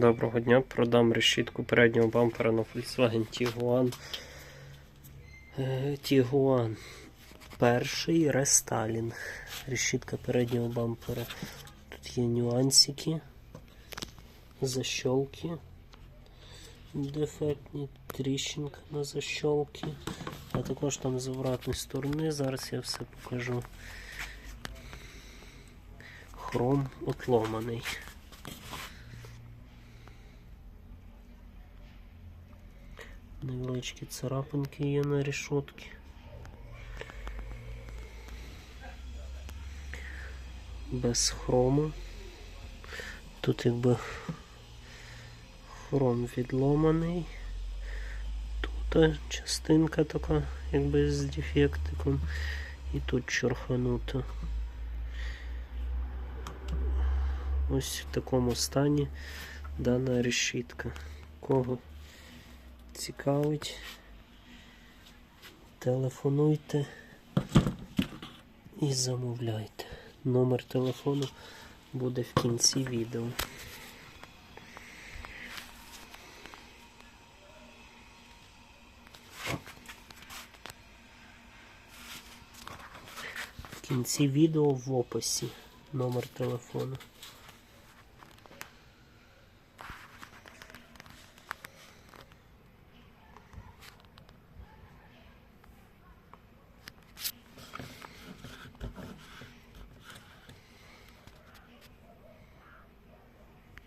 Доброго дня. Продам решітку переднього бампера на Volkswagen Tiguan. Е, Tiguan. Перший рестайлінг. Решітка переднього бампера. Тут є нюансики, защолки. Дефектні, тріщинка на защолки. А також там з обратної сторони. Зараз я все покажу. Хром отломаний. Невеличкі царапинки є на решетці. Без хрому. Тут якби хром відломаний. Тут частинка така, якби з дефектиком. І тут чорханута. Ось в такому стані дана решітка. Кого цікавить, телефонуйте і замовляйте. Номер телефону буде в кінці відео. В кінці відео в описі номер телефону.